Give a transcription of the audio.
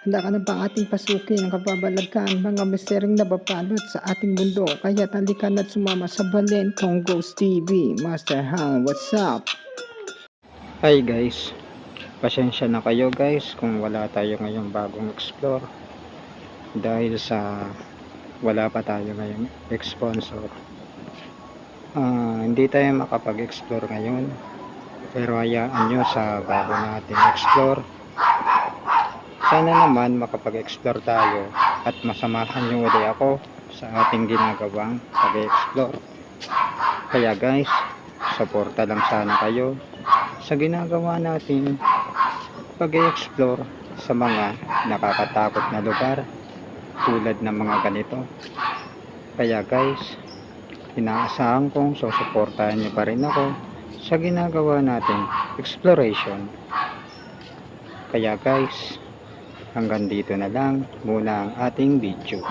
Handa ka na ba ating pasukin ang kababalaghan mga misteryong nababalot sa ating mundo? Kaya talika na't sumama sa Balentong Ghost TV. Master Hang, what's up? Hi guys, pasensya na kayo guys kung wala tayo ngayong bagong explore dahil sa wala pa tayo ngayong sponsor. Ah, hindi tayo makapag-explore ngayon pero hayaan nyo sa bago nating explore. Sana naman makapag-explore tayo at masamahan nyo ulit ako sa ating ginagawang pag-explore. Kaya guys, suporta lang sana kayo sa ginagawa natin pag-explore sa mga nakakatakot na lugar tulad ng mga ganito. Kaya guys, inaasahan kong susuportahan niyo pa rin ako sa ginagawa nating exploration. Kaya guys, hanggang dito na lang muna ang ating video.